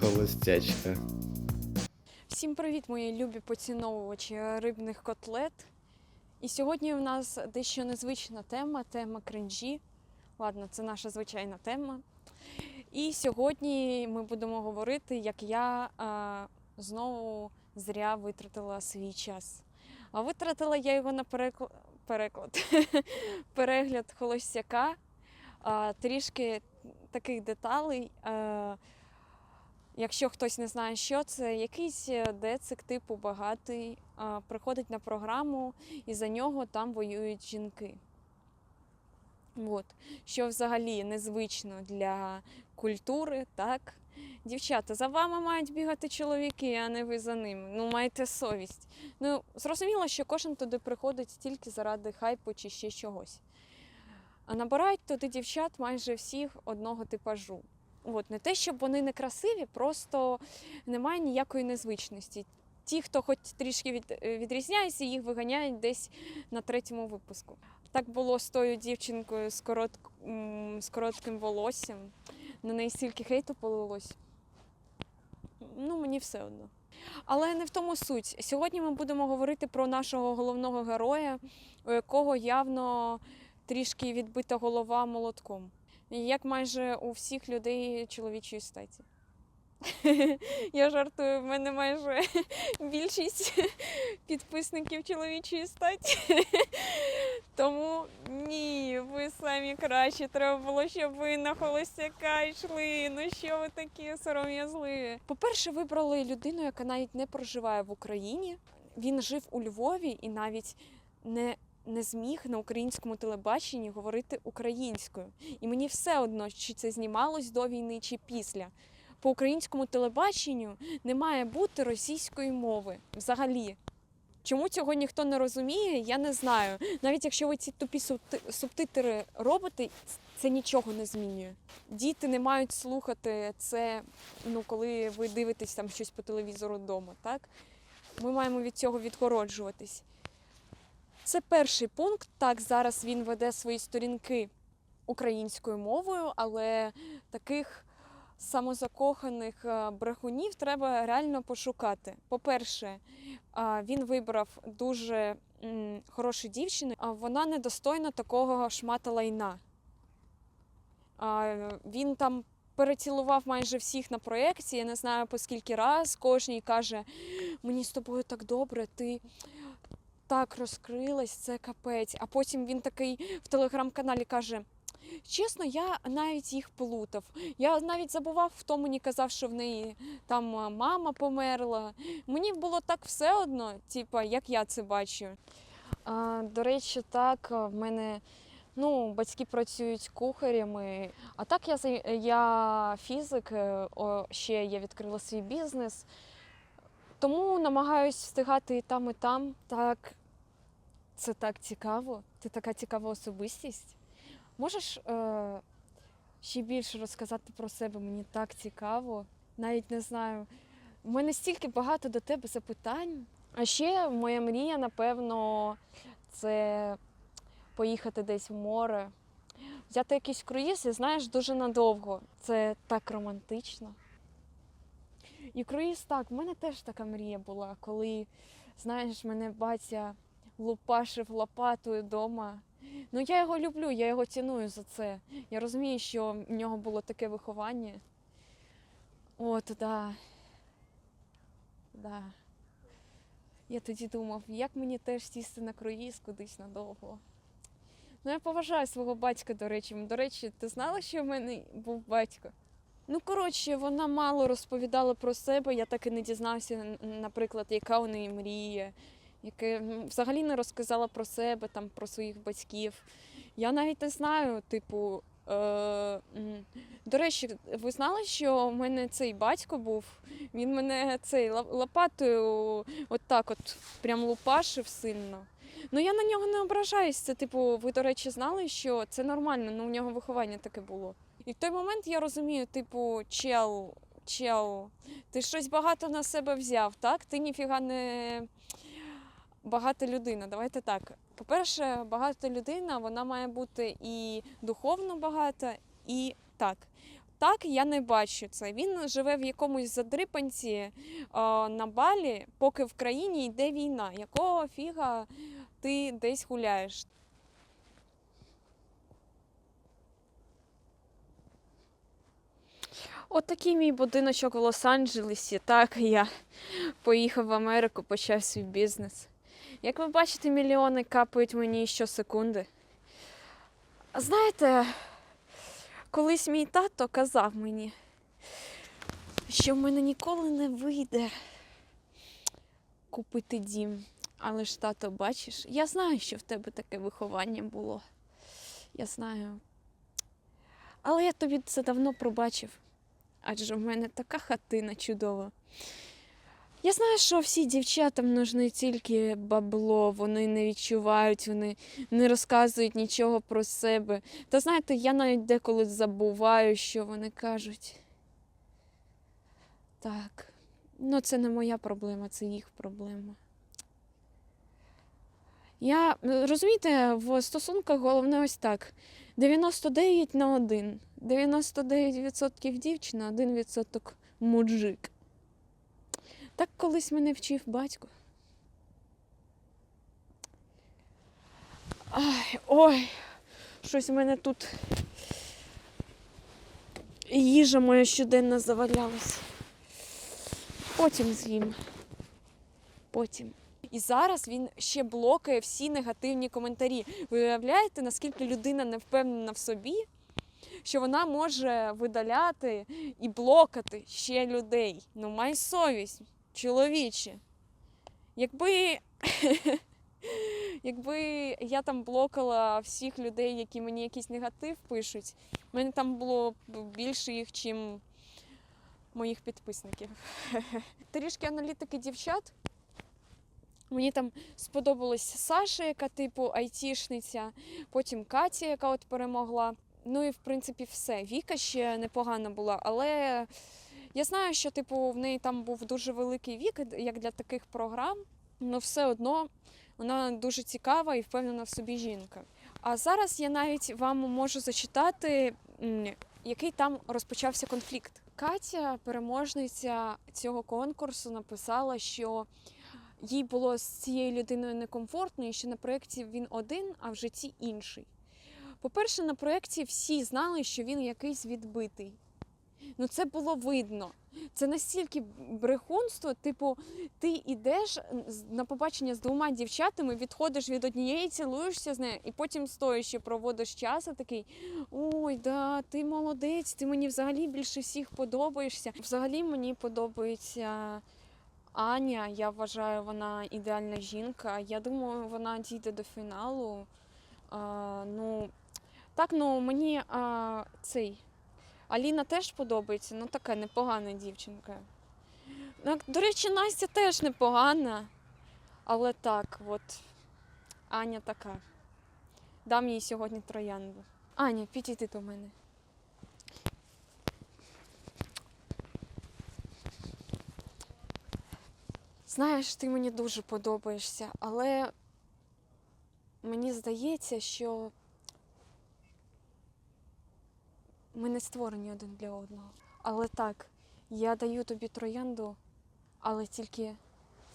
Холостячка. Всім привіт, мої любі поціновувачі рибних котлет. І сьогодні у нас дещо незвична тема тема кринжі. Ладно, це наша звичайна тема. І сьогодні ми будемо говорити, як я а, знову зря витратила свій час. А витратила я його на переклад, переклад. перегляд холостяка, а, трішки таких деталей. А, Якщо хтось не знає, що це, якийсь е, децик типу багатий а, приходить на програму, і за нього там воюють жінки. От. Що взагалі незвично для культури, так? Дівчата, за вами мають бігати чоловіки, а не ви за ними. Ну, майте совість. Ну, зрозуміло, що кожен туди приходить тільки заради хайпу чи ще чогось. А набирають туди дівчат майже всіх одного типажу. От, не те, щоб вони не красиві, просто немає ніякої незвичності. Ті, хто хоч трішки від, відрізняється, їх виганяють десь на третьому випуску. Так було з тою дівчинкою з, корот, з коротким волоссям. На неї стільки хейту полилось. Ну, мені все одно. Але не в тому суть. Сьогодні ми будемо говорити про нашого головного героя, у якого явно трішки відбита голова молотком. Як майже у всіх людей чоловічої статі. Я жартую, в мене майже більшість підписників чоловічої статі. Тому ні, ви самі кращі. Треба було, щоб ви на холостяка йшли. Ну що ви такі сором'язливі? По-перше, вибрали людину, яка навіть не проживає в Україні. Він жив у Львові і навіть не не зміг на українському телебаченні говорити українською. І мені все одно, чи це знімалось до війни, чи після. По українському телебаченню не має бути російської мови взагалі. Чому цього ніхто не розуміє, я не знаю. Навіть якщо ви ці тупі субти- субтитри робите, це нічого не змінює. Діти не мають слухати це, ну, коли ви дивитесь там щось по телевізору вдома, так? Ми маємо від цього відгороджуватись. Це перший пункт. Так, зараз він веде свої сторінки українською мовою, але таких самозакоханих е, брехунів треба реально пошукати. По-перше, він вибрав дуже хорошу дівчину, а вона недостойна такого шмата лайна. Він там перецілував майже всіх на проєкті, я не знаю по скільки раз. Кожній каже: мені з тобою так добре, ти так розкрилась, це капець. А потім він такий в телеграм-каналі каже. Чесно, я навіть їх плутав. Я навіть забував, хто мені казав, що в неї там мама померла. Мені було так все одно, типа, як я це бачу. А, до речі, так, в мене ну, батьки працюють кухарями. А так я, я фізик, е, ще я відкрила свій бізнес. Тому намагаюсь встигати і там, і там. Так, це так цікаво. Ти така цікава особистість. Можеш е, ще більше розказати про себе? Мені так цікаво. Навіть не знаю. У мене стільки багато до тебе запитань. А ще моя мрія, напевно, це поїхати десь в море, взяти якийсь круїз і знаєш дуже надовго. Це так романтично. І круїз так, в мене теж така мрія була, коли, знаєш, мене батя лупашив лопатою вдома. Ну, я його люблю, я його ціную за це. Я розумію, що в нього було таке виховання. От, да. Да. Я тоді думав, як мені теж сісти на круїз кудись надовго. Ну, я поважаю свого батька, до речі. До речі, ти знала, що в мене був батько? Ну, коротше, вона мало розповідала про себе. Я так і не дізнався, наприклад, яка у неї мрія, яке взагалі не розказала про себе, там, про своїх батьків. Я навіть не знаю, типу. Е, до речі, ви знали, що в мене цей батько був? Він мене цей лопатою от так от прям лупашив сильно. Ну я на нього не ображаюсь. Це, типу, ви, до речі, знали, що це нормально, ну у нього виховання таке було. І в той момент я розумію, типу, чел, чел, ти щось багато на себе взяв, так? Ти ніфіга не багата людина. Давайте так. По-перше, багата людина, вона має бути і духовно багата, і так. так я не бачу це. Він живе в якомусь задрипанці е, на балі, поки в країні йде війна. Якого фіга ти десь гуляєш? От мій будиночок в Лос-Анджелесі. Так, я поїхав в Америку, почав свій бізнес. Як ви бачите, мільйони капають мені щосекунди. Знаєте, колись мій тато казав мені, що в мене ніколи не вийде купити дім. Але ж тато, бачиш, я знаю, що в тебе таке виховання було. Я знаю. Але я тобі це давно пробачив. Адже в мене така хатина чудова. Я знаю, що всі дівчатам нужне тільки бабло, вони не відчувають, вони не розказують нічого про себе. Та знаєте, я навіть деколи забуваю, що вони кажуть. Так, ну це не моя проблема, це їх проблема. Я розумієте, в стосунках головне ось так: 99 на 1. 99% дівчина, 1% муджик. Так колись мене вчив батько. Ай, ой, щось в мене тут їжа моя щоденна завалялась. Потім з'їм. Потім. І зараз він ще блокає всі негативні коментарі. Ви уявляєте, наскільки людина не впевнена в собі, що вона може видаляти і блокати ще людей. Ну, май совість, чоловіче. Якби. Якби я там блокала всіх людей, які мені якийсь негатив пишуть, в мене там було більше їх, чим моїх підписників. Трішки аналітики дівчат. Мені там сподобалась Саша, яка типу айтішниця, потім Катя, яка от перемогла. Ну і в принципі все. Віка ще непогана була, але я знаю, що типу в неї там був дуже великий вік, як для таких програм, але все одно вона дуже цікава і впевнена в собі жінка. А зараз я навіть вам можу зачитати, який там розпочався конфлікт. Катя, переможниця цього конкурсу, написала, що їй було з цією людиною некомфортно, і що на проєкті він один, а в житті інший. По-перше, на проєкті всі знали, що він якийсь відбитий. Ну це було видно. Це настільки брехунство, типу, ти йдеш на побачення з двома дівчатами, відходиш від однієї, цілуєшся з нею, і потім стоячи проводиш час, і такий ой, да, ти молодець, ти мені взагалі більше всіх подобаєшся. Взагалі мені подобається Аня. Я вважаю, вона ідеальна жінка. Я думаю, вона дійде до фіналу. А, ну, так, ну мені а, цей. Аліна теж подобається, ну така непогана дівчинка. Ну, До речі, Настя теж непогана. Але так, от Аня така. Дам їй сьогодні троянду. Аня, підійди до мене. Знаєш, ти мені дуже подобаєшся, але мені здається, що ми не створені один для одного. Але так, я даю тобі троянду, але тільки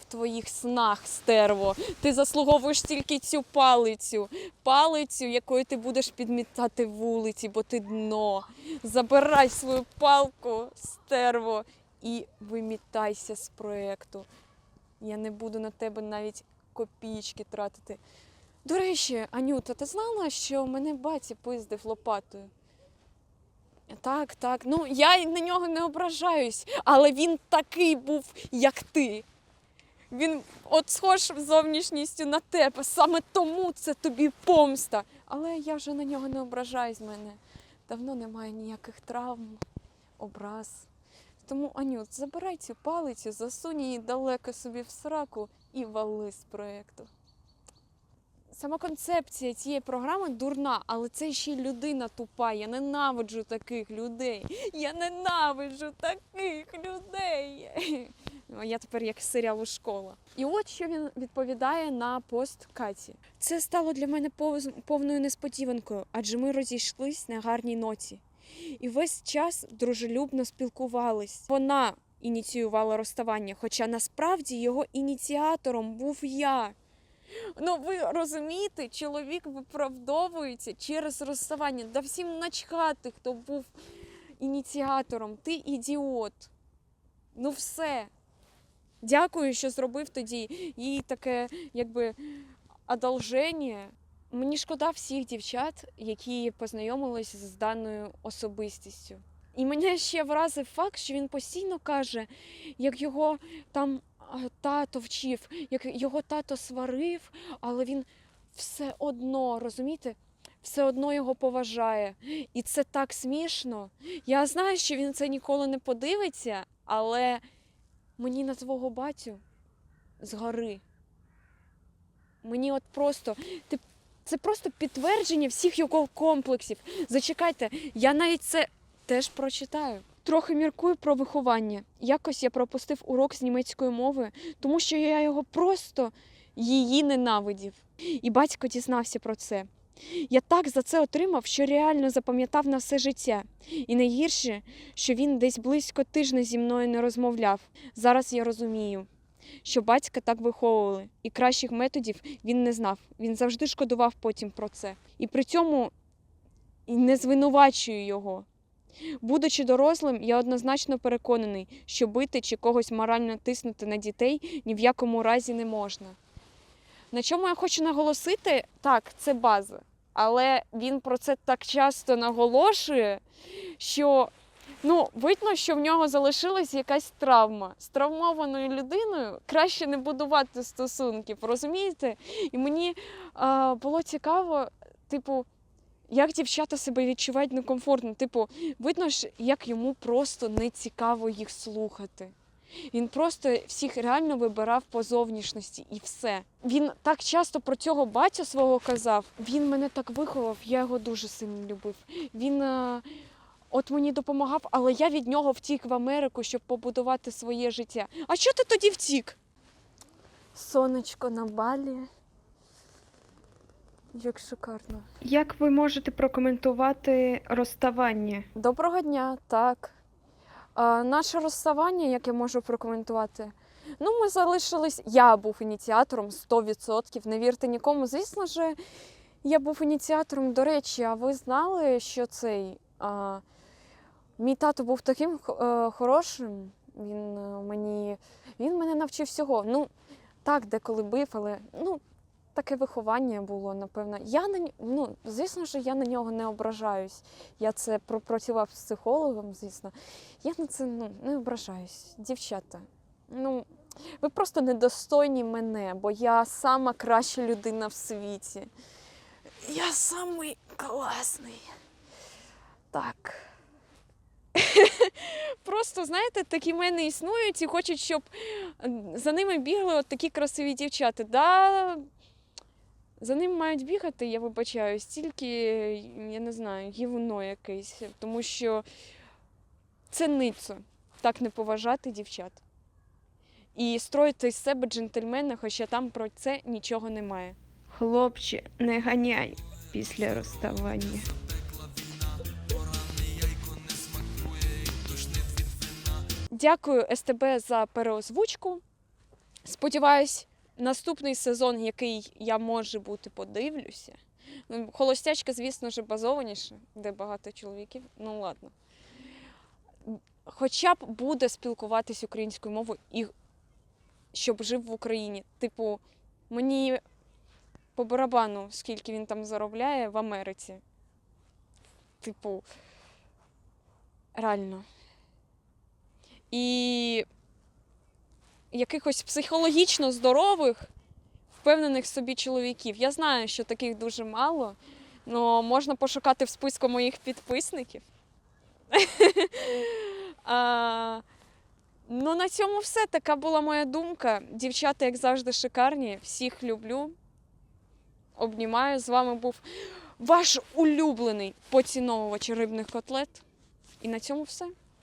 в твоїх снах, стерво. Ти заслуговуєш тільки цю палицю, палицю, якою ти будеш підмітати вулиці, бо ти дно. Забирай свою палку, стерво, і вимітайся з проєкту. Я не буду на тебе навіть копійки тратити. До речі, Анюта, ти знала, що мене батя пиздив лопатою? Так, так. Ну я на нього не ображаюсь, але він такий був, як ти. Він от схож зовнішністю на тебе. Саме тому це тобі помста. Але я вже на нього не ображаюсь. Мене давно немає ніяких травм, образ. Тому, Анют, забирай цю палицю, засунь її далеко собі в сраку і вали з проєкту. Сама концепція цієї програми дурна, але це ще й людина тупа. Я ненавиджу таких людей. Я ненавиджу таких людей. Я тепер як серіалу школа. І от що він відповідає на пост Каті. Це стало для мене повною несподіванкою, адже ми розійшлись на гарній ноті. І весь час дружелюбно спілкувались. Вона ініціювала розставання, хоча насправді його ініціатором був я. Ну, ви розумієте, чоловік виправдовується через розставання. Да всім начхати, хто був ініціатором. Ти ідіот. Ну все. Дякую, що зробив тоді їй таке, якби, одолження. Мені шкода всіх дівчат, які познайомились з даною особистістю. І мене ще вразив факт, що він постійно каже, як його там тато вчив, як його тато сварив, але він все одно, розумієте, все одно його поважає. І це так смішно. Я знаю, що він це ніколи не подивиться, але мені на твого батю згори. Мені от просто ти це просто підтвердження всіх його комплексів. Зачекайте, я навіть це теж прочитаю. Трохи міркую про виховання. Якось я пропустив урок з німецької мови, тому що я його просто її ненавидів. І батько дізнався про це. Я так за це отримав, що реально запам'ятав на все життя. І найгірше, що він десь близько тижня зі мною не розмовляв. Зараз я розумію, що батька так виховували, і кращих методів він не знав. Він завжди шкодував потім про це. І при цьому не звинувачую його. Будучи дорослим, я однозначно переконаний, що бити чи когось морально тиснути на дітей ні в якому разі не можна. На чому я хочу наголосити, так, це база. Але він про це так часто наголошує, що ну, видно, що в нього залишилась якась травма. З травмованою людиною краще не будувати стосунків, розумієте? І мені а, було цікаво, типу, як дівчата себе відчувають некомфортно. Типу, видно ж, як йому просто не цікаво їх слухати. Він просто всіх реально вибирав по зовнішності і все. Він так часто про цього батя свого казав. Він мене так виховав, я його дуже сильно любив. Він е, от мені допомагав, але я від нього втік в Америку, щоб побудувати своє життя. А що ти тоді втік? Сонечко на балі. Як шикарно. Як ви можете прокоментувати розставання? Доброго дня, так. А, наше розставання, як я можу прокоментувати? Ну, ми залишились. Я був ініціатором 100%. Не вірте нікому. Звісно ж, я був ініціатором. До речі, а ви знали, що цей а, мій тато був таким е, хорошим. Він е, мені він мене навчив всього. Ну, так, деколи бив, але ну, таке виховання було, напевно. Я на ну, звісно ж, я на нього не ображаюсь. Я це пропрацював з психологом, звісно. Я на це ну, не ображаюсь. Дівчата, ну, ви просто недостойні мене, бо я сама краща людина в світі. Я самий класний. Так. Просто, знаєте, такі мене існують і хочуть, щоб за ними бігли от такі красиві дівчата. Да, за ним мають бігати, я вибачаюсь, тільки, я не знаю, гівно якесь, тому що це ницо так не поважати дівчат. І строїти з себе джентльмена, хоча там про це нічого немає. Хлопче, не ганяй після розставання. Дякую СТБ за переозвучку. Сподіваюсь, наступний сезон, який я може бути, подивлюся. Холостячка, звісно ж, базованіше, де багато чоловіків. Ну ладно. Хоча б буде спілкуватись українською мовою і щоб жив в Україні. Типу, мені по барабану, скільки він там заробляє в Америці. Типу, реально. І якихось психологічно здорових, впевнених собі чоловіків. Я знаю, що таких дуже мало, але можна пошукати в списку моїх підписників. Ну, на цьому все. Така була моя думка. Дівчата, як завжди, шикарні. Всіх люблю. Обнімаю. З вами був ваш улюблений поціновувач рибних котлет. І на цьому все.